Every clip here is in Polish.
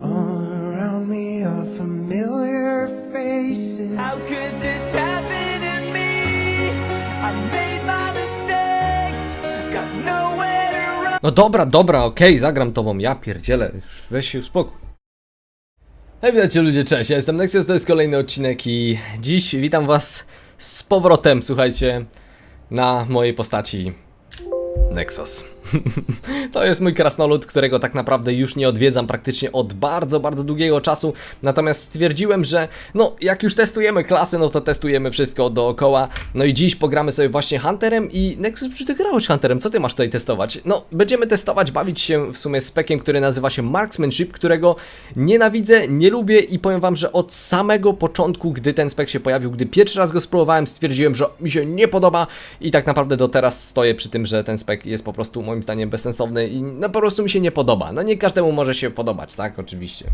All around me are familiar faces. How could this happen to me? I made my mistakes, got nowhere to run. No dobra, dobra, okej, zagram tobą, ja pierdzielę, weź się uspokój. Hej, witajcie ludzie, cześć, ja jestem Nexus, to jest kolejny odcinek i dziś witam was z powrotem, słuchajcie, na mojej postaci Nexus. to jest mój krasnolud, którego tak naprawdę już nie odwiedzam praktycznie od bardzo, bardzo długiego czasu. Natomiast stwierdziłem, że no, jak już testujemy klasy, no to testujemy wszystko dookoła. No i dziś pogramy sobie właśnie Hunterem i Nexus, czy ty grałeś Hunterem? Co ty masz tutaj testować? No, będziemy testować, bawić się w sumie spekiem, który nazywa się Marksmanship, którego nienawidzę, nie lubię i powiem wam, że od samego początku, gdy ten spek się pojawił, gdy pierwszy raz go spróbowałem, stwierdziłem, że mi się nie podoba i tak naprawdę do teraz stoję przy tym, że ten spek jest po prostu moim zdaniem bezsensowny i no po prostu mi się nie podoba. No nie każdemu może się podobać, tak? Oczywiście.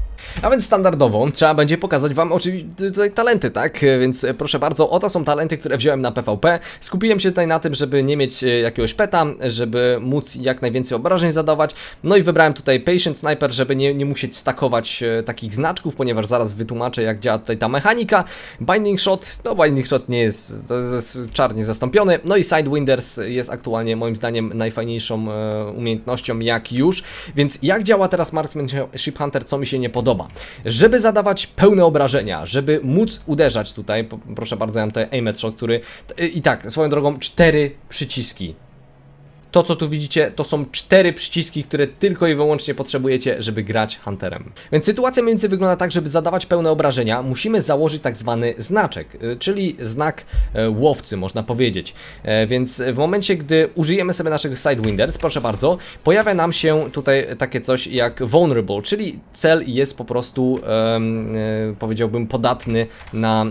A więc standardowo trzeba będzie pokazać wam oczywiście tutaj talenty, tak? Więc e, proszę bardzo, oto są talenty, które wziąłem na PvP. Skupiłem się tutaj na tym, żeby nie mieć e, jakiegoś peta, żeby móc jak najwięcej obrażeń zadawać. No i wybrałem tutaj Patient Sniper, żeby nie, nie musieć stakować e, takich znaczków, ponieważ zaraz wytłumaczę jak działa tutaj ta mechanika. Binding Shot, no Binding Shot nie jest, jest czarnie zastąpiony. No i Sidewinders jest aktualnie moim zdaniem najfajniejszą umiejętnością jak już. Więc jak działa teraz Marksmanship Hunter, co mi się nie podoba? Żeby zadawać pełne obrażenia, żeby móc uderzać tutaj, proszę bardzo, ja mam tutaj Aimet Shot, który i tak, swoją drogą, cztery przyciski. To, co tu widzicie, to są cztery przyciski, które tylko i wyłącznie potrzebujecie, żeby grać Hunterem. Więc sytuacja mniej więcej wygląda tak, żeby zadawać pełne obrażenia, musimy założyć tak zwany znaczek, y, czyli znak e, łowcy, można powiedzieć. E, Więc w momencie, gdy użyjemy sobie naszych Sidewinders, proszę bardzo, pojawia nam się tutaj takie coś jak Vulnerable, czyli cel jest po prostu, e, powiedziałbym, podatny na,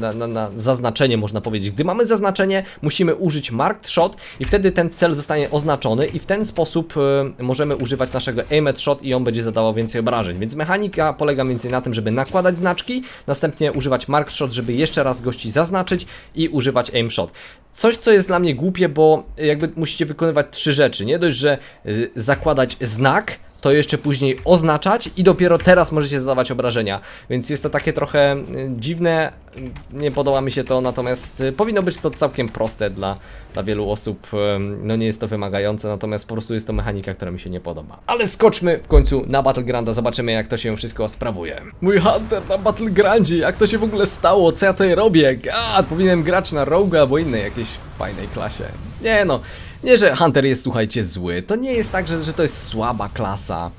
na, na, na zaznaczenie, można powiedzieć. Gdy mamy zaznaczenie, musimy użyć Marked Shot i wtedy ten cel zostanie oznaczony i w ten sposób e, możemy używać naszego Aimed Shot i on będzie zadawał więcej obrażeń. Więc mechanika polega między na tym, żeby nakładać znaczki, następnie używać Marked Shot, żeby jeszcze raz gości zaznaczyć i używać Aim Shot. Coś, co jest dla mnie głupie, bo jakby musicie wykonywać trzy rzeczy. Nie dość, że y, zakładać znak, to jeszcze później oznaczać i dopiero teraz możecie zadawać obrażenia. Więc jest to takie trochę y, dziwne, nie podoba mi się to, natomiast y, powinno być to całkiem proste dla, dla wielu osób. No nie jest to wymagające, natomiast po prostu jest to mechanika, która mi się nie podoba. Ale skoczmy w końcu na Battlegrounda, zobaczymy jak to się wszystko sprawuje. Mój Hunter na Battlegroundzie, jak to się w ogóle stało, co ja tutaj robię? Gad, powinienem grać na Rogue albo innej jakiejś fajnej klasie. Nie no, nie, że Hunter jest, słuchajcie, zły. To nie jest tak, że, że to jest słaba klasa.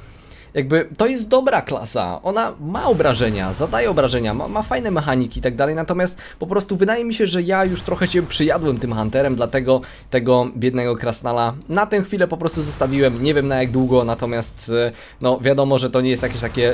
Jakby to jest dobra klasa, ona ma obrażenia, zadaje obrażenia, ma, ma fajne mechaniki i tak dalej, natomiast po prostu wydaje mi się, że ja już trochę się przyjadłem tym Hunterem, dlatego tego biednego Krasnala. Na tę chwilę po prostu zostawiłem, nie wiem na jak długo, natomiast e, no wiadomo, że to nie jest jakieś takie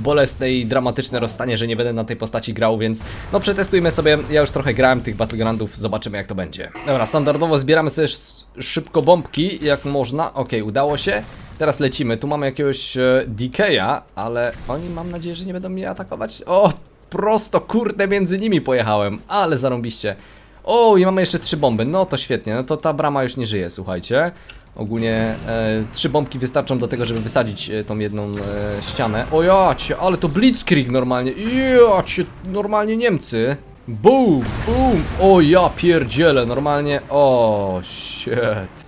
bolesne i dramatyczne rozstanie, że nie będę na tej postaci grał, więc no przetestujmy sobie, ja już trochę grałem tych Battlegroundów, zobaczymy jak to będzie. Dobra, standardowo zbieramy sobie sz- szybko bombki, jak można, okej, udało się. Teraz lecimy. Tu mamy jakiegoś e, DK'a, ale oni mam nadzieję, że nie będą mnie atakować. O, prosto, kurde, między nimi pojechałem, ale zarąbiście. O, i mamy jeszcze trzy bomby. No to świetnie, no to ta brama już nie żyje, słuchajcie. Ogólnie e, trzy bombki wystarczą do tego, żeby wysadzić e, tą jedną e, ścianę. O ja cię, ale to Blitzkrieg normalnie. Ja cię, normalnie Niemcy. Boom, boom. O ja pierdzielę, normalnie. O shit.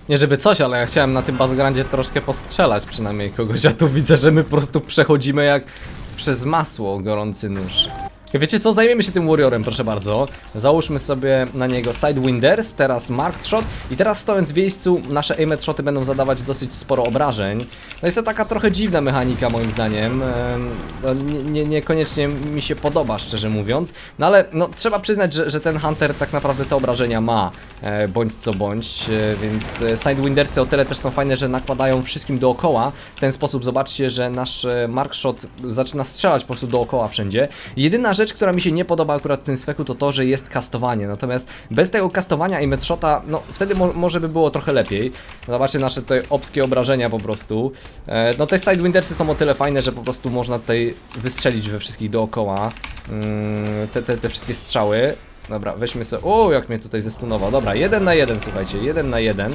Nie żeby coś, ale ja chciałem na tym battlegroundzie troszkę postrzelać przynajmniej kogoś, a tu widzę, że my po prostu przechodzimy jak przez masło gorący nóż. Wiecie co, zajmiemy się tym Warriorem, proszę bardzo. Załóżmy sobie na niego Sidewinders, teraz Marked Shot i teraz stojąc w miejscu nasze aimed shoty będą zadawać dosyć sporo obrażeń. No jest to taka trochę dziwna mechanika moim zdaniem. Em, no, nie, nie, niekoniecznie mi się podoba, szczerze mówiąc. No ale no, trzeba przyznać, że, że ten Hunter tak naprawdę te obrażenia ma, e, bądź co bądź, e, więc e, Sidewindersy o tyle też są fajne, że nakładają wszystkim dookoła. W ten sposób zobaczcie, że nasz e, Mark Shot zaczyna strzelać po prostu dookoła wszędzie. Jedyna rzecz, rzecz, która mi się nie podoba akurat w tym speku, to to, że jest kastowanie. Natomiast bez tego kastowania aim shota, no wtedy mo może by było trochę lepiej. Zobaczcie nasze tutaj obskie obrażenia po prostu. E, no te Sidewindersy są o tyle fajne, że po prostu można tutaj wystrzelić we wszystkich dookoła mm, te, te, te wszystkie strzały. Dobra, weźmy sobie. O, jak mnie tutaj zestunował. Dobra, jeden na jeden, słuchajcie, jeden na jeden.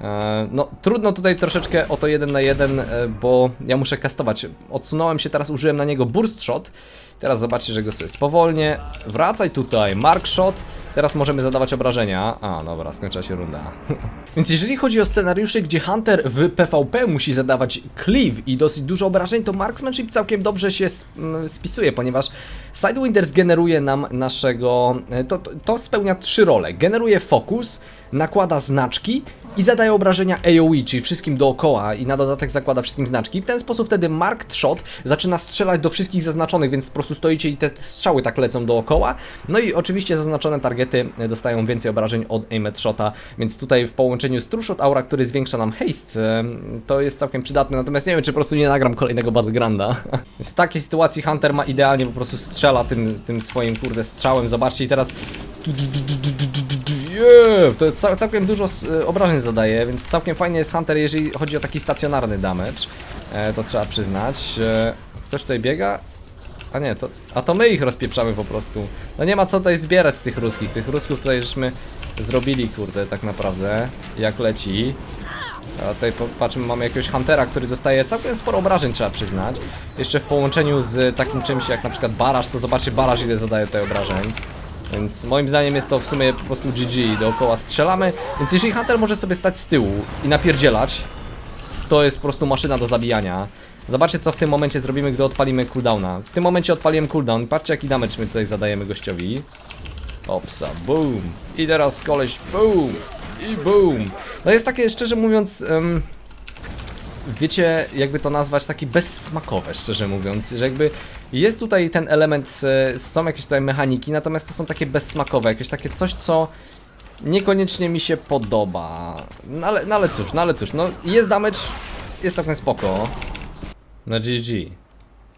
E, No, trudno tutaj troszeczkę o to jeden na jeden, e, bo ja muszę kastować. Odsunąłem się, teraz użyłem na niego burst shot. Teraz zobaczcie, że go sobie spowolnię. Wracaj tutaj, mark shot. Teraz możemy zadawać obrażenia. A, dobra, skończyła się runda. Więc jeżeli chodzi o scenariusze, gdzie Hunter w PvP musi zadawać cleave i dosyć dużo obrażeń, to marksmanship całkiem dobrze się spisuje, ponieważ Sidewinders generuje nam naszego... e, To, to, to spełnia trzy role. Generuje fokus, nakłada znaczki i zadaje obrażenia AoE, czyli wszystkim dookoła i na dodatek zakłada wszystkim znaczki. W ten sposób wtedy Marked Shot zaczyna strzelać do wszystkich zaznaczonych, więc po prostu stoicie i te strzały tak lecą dookoła. No i oczywiście zaznaczone targety e, dostają więcej obrażeń od Aimed Shota, więc tutaj w połączeniu z True Shot Aura, który zwiększa nam haste, e, to jest całkiem przydatne, natomiast nie wiem, czy po prostu nie nagram kolejnego Battlegrounda. Więc w takiej sytuacji Hunter ma idealnie, po prostu strzela tym, tym swoim kurde strzałem, zobaczcie i teraz Yeah, to cał, całkiem dużo y, obrażeń zadaje, więc całkiem fajnie jest Hunter, jeżeli chodzi o taki stacjonarny damage. E, to trzeba przyznać. E, ktoś tutaj biega? A nie, to, a to my ich rozpieprzamy po prostu. No nie ma co tutaj zbierać z tych ruskich. Tych rusków tutaj żeśmy zrobili, kurde, tak naprawdę. Jak leci. A tutaj patrzmy, mamy jakiegoś Huntera, który dostaje całkiem sporo obrażeń, trzeba przyznać. Jeszcze w połączeniu z takim czymś jak na przykład baraż, to zobaczcie baraż ile zadaje tutaj obrażeń. Więc moim zdaniem jest to w sumie po prostu GG, dookoła strzelamy. Więc jeżeli Hunter może sobie stać z tyłu i napierdzielać, to jest po prostu maszyna do zabijania. Zobaczcie co w tym momencie zrobimy, gdy odpalimy cooldowna. W tym momencie odpaliłem cooldown, patrzcie jaki damage my tutaj zadajemy gościowi. Opsa, boom. I teraz koleś, boom. I boom. No jest takie, szczerze mówiąc, em, wiecie, jakby to nazwać, taki bezsmakowe, szczerze mówiąc, że jakby jest tutaj ten element, e, są jakieś tutaj mechaniki, natomiast to są takie bezsmakowe, jakieś takie coś, co niekoniecznie mi się podoba. No ale, no ale cóż, no ale cóż, no jest damage, jest całkiem spoko. No GG.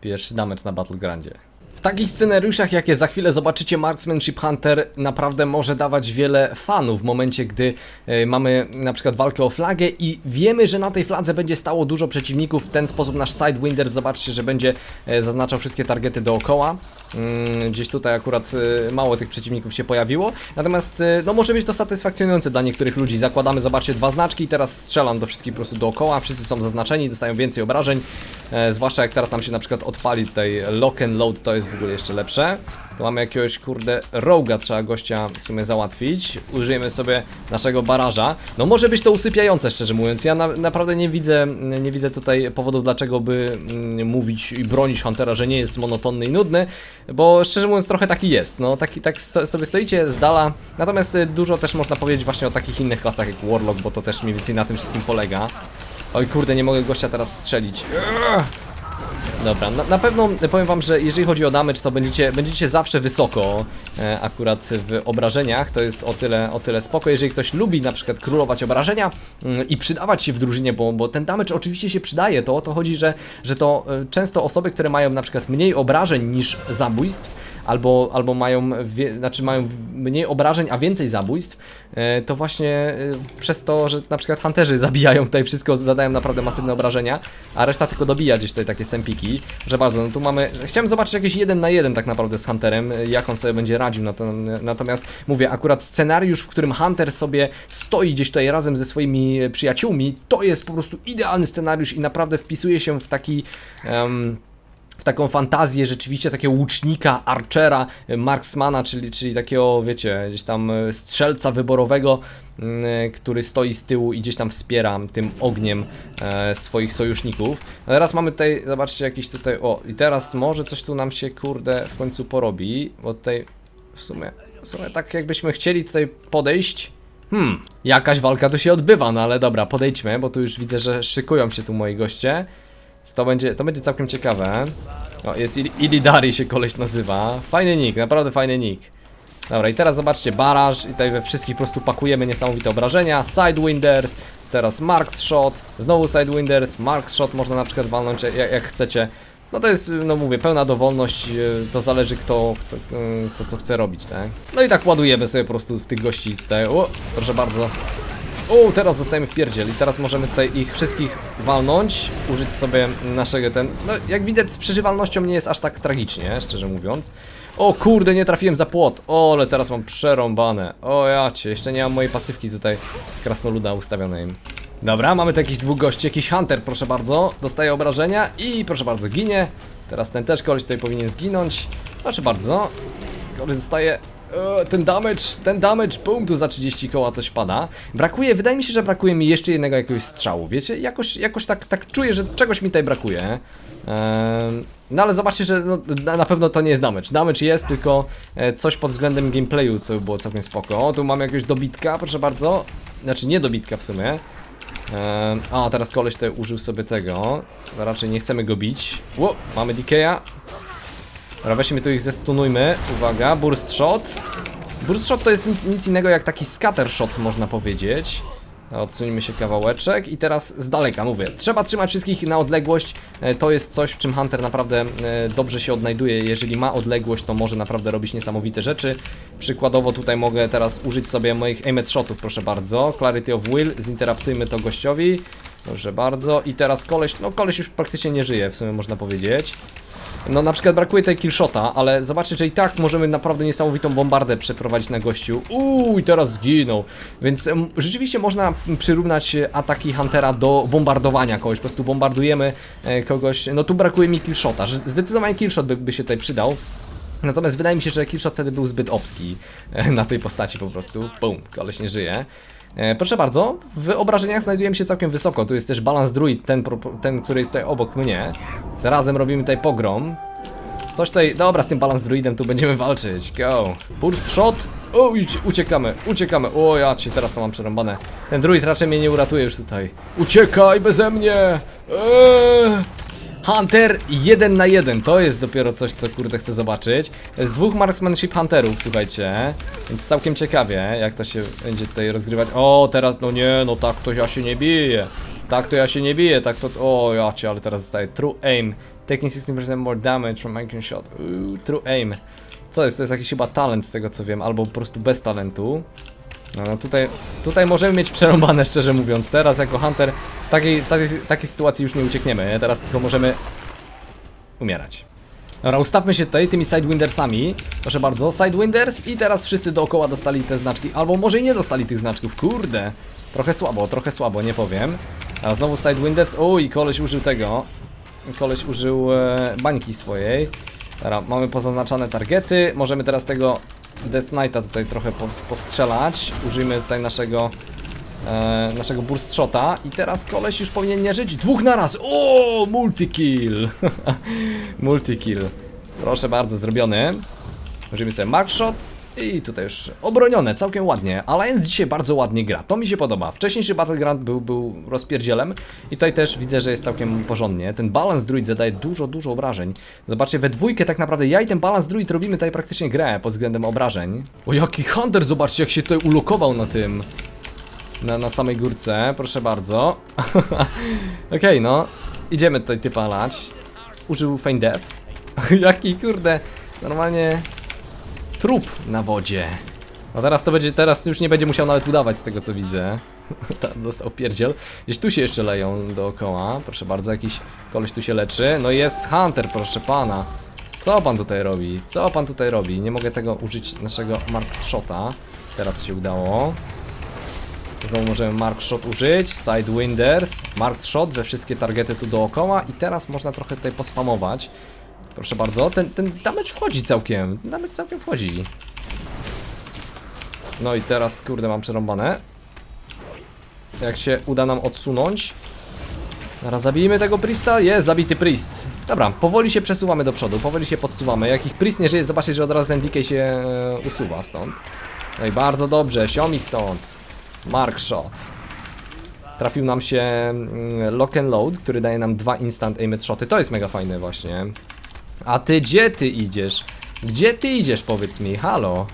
Pierwszy damage na Battlegroundzie. W takich scenariuszach, jakie za chwilę zobaczycie, Marksmanship Hunter naprawdę może dawać wiele fanów w momencie, gdy e, mamy na przykład walkę o flagę i wiemy, że na tej fladze będzie stało dużo przeciwników. W ten sposób nasz Sidewinder, zobaczcie, że będzie e, zaznaczał wszystkie targety dookoła. Mm, gdzieś tutaj akurat e, mało tych przeciwników się pojawiło. Natomiast no może być to satysfakcjonujące dla niektórych ludzi. Zakładamy, zobaczcie, dwa znaczki i teraz strzelam do wszystkich po prostu dookoła. Wszyscy są zaznaczeni, dostają więcej obrażeń. Zwłaszcza jak teraz nam się na przykład odpali tutaj lock and load, to jest w ogóle jeszcze lepsze. Tu mamy jakiegoś kurde roga, trzeba gościa w sumie załatwić. Użyjemy sobie naszego baraża. No może być to usypiające, szczerze mówiąc. Ja na, naprawdę nie widzę, nie widzę tutaj powodów, dlaczego by mm, mówić i bronić Huntera, że nie jest monotonny i nudny, bo szczerze mówiąc trochę taki jest. No taki, tak so- sobie stoicie z dala. Natomiast y, dużo też można powiedzieć właśnie o takich innych klasach jak Warlock, bo to też mniej więcej na tym wszystkim polega. Oj kurde, nie mogę gościa teraz strzelić. Dobra, na, na pewno powiem wam, że jeżeli chodzi o damage, to będziecie, będziecie zawsze wysoko e, akurat w obrażeniach, to jest o tyle, o tyle spoko, jeżeli ktoś lubi na przykład królować obrażenia mm, i przydawać się w drużynie, bo, bo ten damage oczywiście się przydaje, to o to chodzi, że, że to e, często osoby, które mają na przykład mniej obrażeń niż zabójstw, albo, albo mają, wie, znaczy mają mniej obrażeń, a więcej zabójstw, e, to właśnie e, przez to, że na przykład hunterzy zabijają tutaj wszystko, zadają naprawdę masywne obrażenia, a reszta tylko dobija gdzieś tutaj takie sempiki, że bardzo, no tu mamy, chciałem zobaczyć jakieś jeden na jeden tak naprawdę z hunterem, jak on sobie będzie radził, na to, natomiast mówię, akurat scenariusz, w którym hunter sobie stoi gdzieś tutaj razem ze swoimi przyjaciółmi, to jest po prostu idealny scenariusz i naprawdę wpisuje się w taki... em, w taką fantazję rzeczywiście takiego łucznika, archera, e, marksmana, czyli, czyli takiego, wiecie, gdzieś tam e, strzelca wyborowego, mm, e, który stoi z tyłu i gdzieś tam wspiera tym ogniem swoich sojuszników. A teraz mamy tutaj, zobaczcie, jakiś tutaj, o, i teraz może coś tu nam się, kurde, w końcu porobi, bo tutaj w sumie, w sumie tak jakbyśmy chcieli tutaj podejść, Hmm, jakaś walka tu się odbywa, no ale dobra, podejdźmy, bo tu już widzę, że szykują się tu moi goście. To będzie, to będzie całkiem ciekawe. O, jest Il Ilidari się koleś nazywa. Fajny nick, naprawdę fajny nick. Dobra, i teraz zobaczcie, baraż i tutaj we wszystkich po prostu pakujemy niesamowite obrażenia. Sidewinders, teraz Marked Shot, znowu Sidewinders, Marked Shot można na przykład walnąć jak, jak chcecie. No to jest, no mówię, pełna dowolność, e, to zależy kto, kto, e, kto co chce robić, tak? No i tak ładujemy sobie po prostu w tych gości tutaj, o, proszę bardzo. O, teraz dostajemy w pierdziel i teraz możemy tutaj ich wszystkich walnąć, użyć sobie naszego ten... No, jak widać z przeżywalnością nie jest aż tak tragicznie, szczerze mówiąc. O kurde, nie trafiłem za płot, o, ale teraz mam przerąbane. O jacie, jeszcze nie mam mojej pasywki tutaj krasnoluda ustawionej. Dobra, mamy tu jakiś dwóch gości, jakiś hunter, proszę bardzo, dostaje obrażenia i proszę bardzo, ginie. Teraz ten też koleś tutaj powinien zginąć. Proszę bardzo, koleś dostaje ten damage, ten damage, bum, tu za 30 koła coś wpada. Brakuje, wydaje mi się, że brakuje mi jeszcze jednego jakiegoś strzału, wiecie? Jakoś, jakoś tak, tak czuję, że czegoś mi tutaj brakuje. Ehm, no ale zobaczcie, że no, na, pewno to nie jest damage. Damage jest, tylko e, coś pod względem gameplayu, co by było całkiem spoko. O, tu mamy jakiegoś dobitka, proszę bardzo. Znaczy nie dobitka w sumie. A, teraz koleś tutaj użył sobie tego. Raczej nie chcemy go bić. Ło, mamy DK'a. Dobra, weźmy tu ich zestunujmy. Uwaga, burst shot. Burst shot to jest nic, nic innego jak taki scatter shot, można powiedzieć. Odsuńmy się kawałeczek i teraz z daleka mówię. Trzeba trzymać wszystkich na odległość. E, To jest coś, w czym Hunter naprawdę e, dobrze się odnajduje. Jeżeli ma odległość, to może naprawdę robić niesamowite rzeczy. Przykładowo tutaj mogę teraz użyć sobie moich aimed shotów, proszę bardzo. Clarity of Will, zinteraptujmy to gościowi. Proszę bardzo. I teraz koleś, no koleś już praktycznie nie żyje, w sumie można powiedzieć. No na przykład brakuje tej killshota, ale zobaczcie, że i tak możemy naprawdę niesamowitą bombardę przeprowadzić na gościu. Uuu, i teraz zginął. Więc rzeczywiście można przyrównać e, ataki Huntera do bombardowania kogoś. Po prostu bombardujemy e, kogoś. No tu brakuje mi killshota. Zdecydowanie killshot by, by się tutaj przydał. Natomiast wydaje mi się, że killshot wtedy był zbyt obski e, na tej postaci po prostu. Bum, koleś nie żyje. E, proszę bardzo, w obrażeniach znajdujemy się całkiem wysoko. Tu jest też balans druid, ten, ten który jest tutaj obok mnie. Zarazem robimy tutaj pogrom. Coś tutaj, dobra, z tym balans druidem tu będziemy walczyć. Go. Burst shot. O, uciekamy, uciekamy. O, ja cię teraz to mam przerąbane. Ten druid raczej mnie nie uratuje już tutaj. Uciekaj beze mnie! Eee. Hunter 1 na 1, to jest dopiero coś, co kurde chcę zobaczyć. Z dwóch marksmanship hunterów, słuchajcie. Więc całkiem ciekawie, jak to się będzie tutaj rozgrywać. O, teraz, no nie, no tak to ja się nie biję. Tak to ja się nie biję, tak to... O, ja cię, ale teraz zostaje true aim. Taking 16% more damage from making shot. True aim. Co jest? To jest jakiś chyba talent z tego co wiem, albo po prostu bez talentu. No, no tutaj, tutaj możemy mieć przerąbane, szczerze mówiąc. Teraz jako Hunter takiej, w takiej, takiej sytuacji już nie uciekniemy. nie? Teraz tylko możemy umierać. Dobra, ustawmy się tutaj tymi Sidewindersami. Proszę bardzo, Sidewinders i teraz wszyscy dookoła dostali te znaczki. Albo może i nie dostali tych znaczków, kurde. Trochę słabo, trochę słabo, nie powiem. A znowu Sidewinders. Uj, koleś użył tego. Koleś użył e, bańki swojej. Dobra, mamy pozaznaczane targety. Możemy teraz tego Death Knighta tutaj trochę pos postrzelać. Użyjmy tutaj naszego e, naszego burst shota i teraz koleś już powinien nie żyć dwóch naraz. O, multi-kill. multi-kill. Proszę bardzo, zrobiony. Użyjmy sobie mark shot i tutaj już obronione, całkiem ładnie. Alliance dzisiaj bardzo ładnie gra, to mi się podoba. Wcześniejszy Battleground był, był rozpierdzielem i tutaj też widzę, że jest całkiem porządnie. Ten balance druid zadaje dużo, dużo obrażeń. Zobaczcie, we dwójkę tak naprawdę ja i ten balance druid robimy tutaj praktycznie grę pod względem obrażeń. O, jaki hunter, zobaczcie jak się tutaj ulokował na tym. Na, na samej górce, proszę bardzo. Okej, no. Idziemy tutaj typa lać. Użył Feign Death. Jaki kurde, normalnie trup na wodzie. No teraz to będzie, teraz już nie będzie musiał nawet udawać z tego co widzę. Tam dostał pierdziel. Gdzieś tu się jeszcze leją dookoła. Proszę bardzo, jakiś koleś tu się leczy. No jest Hunter, proszę pana. Co pan tutaj robi? Co pan tutaj robi? Nie mogę tego użyć naszego Mark Shota. Teraz się udało. Znowu możemy Mark Shot użyć, Sidewinders, Mark Shot we wszystkie targety tu dookoła i teraz można trochę tutaj pospamować. Proszę bardzo, ten, ten damage wchodzi całkiem, ten damage całkiem wchodzi. No i teraz, kurde, mam przerąbane. Jak się uda nam odsunąć. Zaraz zabijmy tego Priesta. Jest, zabity Priest. Dobra, powoli się przesuwamy do przodu, powoli się podsuwamy. Jak ich Priest nie żyje, zobaczcie, że od razu ten DK się e, usuwa stąd. No i bardzo dobrze, siomi stąd. Mark Shot. Trafił nam się mm, Lock and Load, który daje nam dwa instant aimed shoty. To jest mega fajne właśnie. A ty gdzie ty idziesz? Gdzie ty idziesz, powiedz mi? Halo?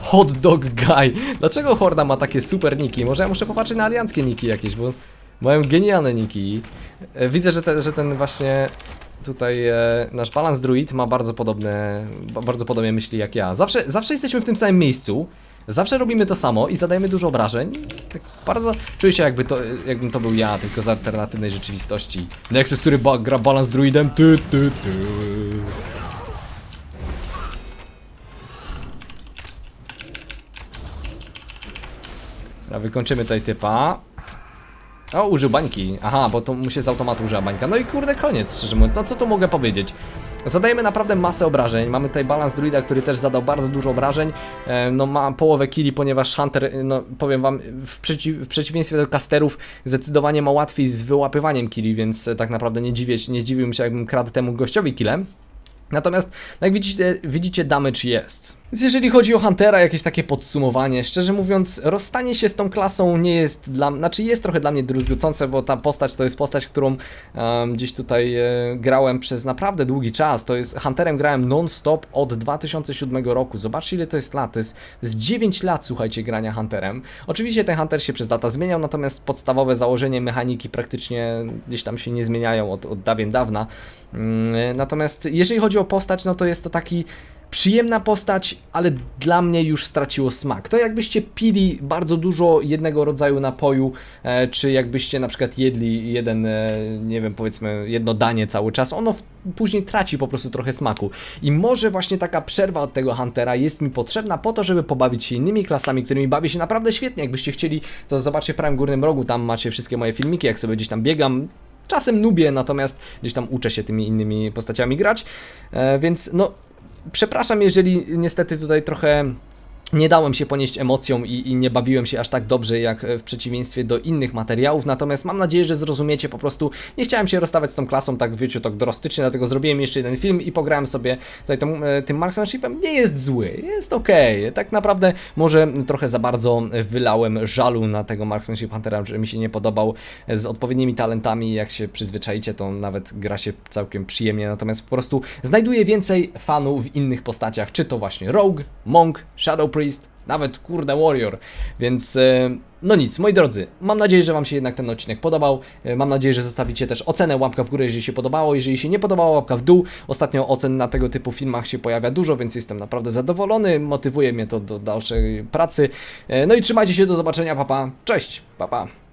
Hot Dog Guy. Dlaczego Horda ma takie super niki? Może ja muszę popatrzeć na alianckie niki jakieś, bo mają genialne niki. E, Widzę, że, te, że ten właśnie tutaj e, nasz balans druid ma bardzo podobne, ba- bardzo podobne myśli jak ja. Zawsze, zawsze jesteśmy w tym samym miejscu, zawsze robimy to samo i zadajemy dużo obrażeń. Tak bardzo czuję się jakby to, jakbym to był ja, tylko z alternatywnej rzeczywistości. Nexus, który ba gra balans druidem, ty, ty, ty. Dobra, wykończymy tutaj typa. O, użył bańki. Aha, bo to mu się z automatu użyła bańka. No i kurde, koniec, szczerze mówiąc. No co tu mogę powiedzieć? Zadajemy naprawdę masę obrażeń. Mamy tutaj balans druida, który też zadał bardzo dużo obrażeń. E, no ma połowę killi, ponieważ Hunter, no powiem wam, w, przeciw, w przeciwieństwie do casterów zdecydowanie ma łatwiej z wyłapywaniem killi, więc e, tak naprawdę nie dziwię nie zdziwiłbym się, jakbym kradł temu gościowi killem. Natomiast, no jak widzicie, widzicie, damage jest. Więc jeżeli chodzi o Huntera, jakieś takie podsumowanie, szczerze mówiąc, rozstanie się z tą klasą nie jest dla znaczy jest trochę dla mnie druzgocące, bo ta postać to jest postać, którą em, gdzieś tutaj e, grałem przez naprawdę długi czas. To jest, Hunterem grałem non-stop od 2007 roku. Zobaczcie ile to jest lat, to jest, to jest 9 lat, słuchajcie, grania Hunterem. Oczywiście ten Hunter się przez lata zmieniał, natomiast podstawowe założenie mechaniki praktycznie gdzieś tam się nie zmieniają od, od dawien dawna. Mm, Natomiast jeżeli chodzi o postać, no to jest to taki przyjemna postać, ale dla mnie już straciło smak. To jakbyście pili bardzo dużo jednego rodzaju napoju, e, czy jakbyście na przykład jedli jeden, e, nie wiem, powiedzmy jedno danie cały czas, ono później traci po prostu trochę smaku. I może właśnie taka przerwa od tego Huntera jest mi potrzebna po to, żeby pobawić się innymi klasami, którymi bawię się naprawdę świetnie. Jakbyście chcieli, to zobaczcie w prawym górnym rogu, tam macie wszystkie moje filmiki, jak sobie gdzieś tam biegam, Czasem nubię, natomiast gdzieś tam uczę się tymi innymi postaciami grać, e, więc no przepraszam, jeżeli niestety tutaj trochę nie dałem się ponieść emocjom i, i nie bawiłem się aż tak dobrze jak e, w przeciwieństwie do innych materiałów, natomiast mam nadzieję, że zrozumiecie po prostu, nie chciałem się rozstawać z tą klasą tak w wiecie, tak drastycznie, dlatego zrobiłem jeszcze jeden film i pograłem sobie tutaj tą, e, tym marksmanshipem, nie jest zły, jest okej, tak naprawdę może trochę za bardzo wylałem żalu na tego marksmanship Huntera, że mi się nie podobał z odpowiednimi talentami, jak się przyzwyczaicie, to nawet gra się całkiem przyjemnie, natomiast po prostu znajduję więcej fanów w innych postaciach, czy to właśnie Rogue, Monk, Shadow Priest, nawet kurde Warrior, więc e, no nic, moi drodzy, mam nadzieję, że Wam się jednak ten odcinek podobał, E, mam nadzieję, że zostawicie też ocenę, łapka w górę, jeżeli się podobało, jeżeli się nie podobało, łapka w dół, ostatnio ocen na tego typu filmach się pojawia dużo, więc jestem naprawdę zadowolony, motywuje mnie to do dalszej pracy, E, no i trzymajcie się, do zobaczenia, papa, cześć, papa.